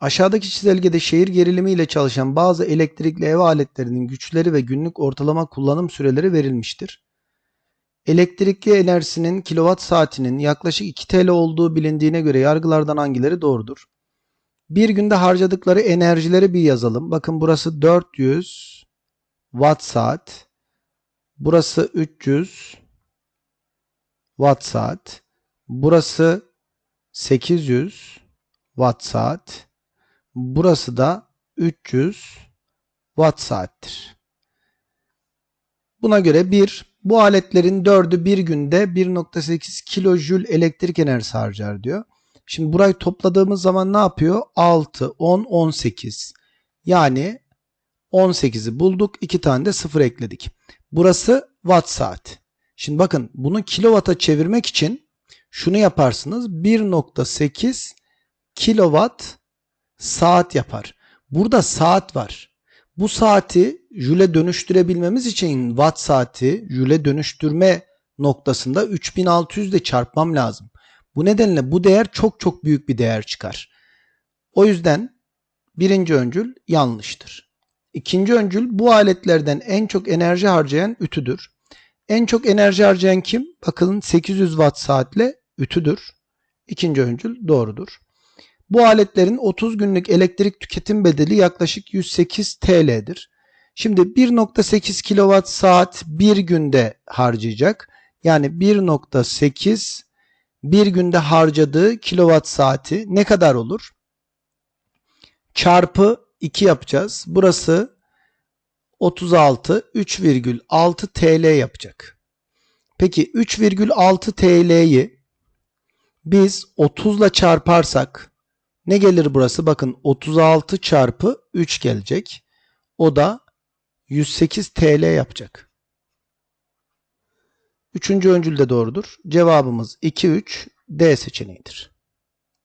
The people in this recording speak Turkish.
Aşağıdaki çizelgede şehir gerilimi ile çalışan bazı elektrikli ev aletlerinin güçleri ve günlük ortalama kullanım süreleri verilmiştir. Elektrikli enerjisinin kilowatt saatinin yaklaşık 2 TL olduğu bilindiğine göre yargılardan hangileri doğrudur? Bir günde harcadıkları enerjileri bir yazalım. Bakın burası 400 watt saat. Burası 300 watt saat. Burası 800 watt saat. Burası da 300 watt saattir. Buna göre 1. Bu aletlerin 4'ü bir günde 1.8 kilojül elektrik enerjisi harcar diyor. Şimdi burayı topladığımız zaman ne yapıyor? 6, 10, 18. Yani 18'i bulduk. 2 tane de 0 ekledik. Burası watt saat. Şimdi bakın bunu kilovata çevirmek için şunu yaparsınız. 1.8 kilowatt saat yapar. Burada saat var. Bu saati jüle dönüştürebilmemiz için watt saati jüle dönüştürme noktasında 3600 ile çarpmam lazım. Bu nedenle bu değer çok çok büyük bir değer çıkar. O yüzden birinci öncül yanlıştır. İkinci öncül bu aletlerden en çok enerji harcayan ütüdür. En çok enerji harcayan kim? Bakın 800 watt saatle ütüdür. İkinci öncül doğrudur. Bu aletlerin 30 günlük elektrik tüketim bedeli yaklaşık 108 TL'dir. Şimdi 1.8 kilowatt saat bir günde harcayacak. Yani 1.8 bir günde harcadığı kilowatt saati ne kadar olur? Çarpı 2 yapacağız. Burası 36 3,6 TL yapacak. Peki 3,6 TL'yi biz 30 ile çarparsak ne gelir burası? Bakın 36 çarpı 3 gelecek. O da 108 TL yapacak. Üçüncü öncül de doğrudur. Cevabımız 2, 3 D seçeneğidir.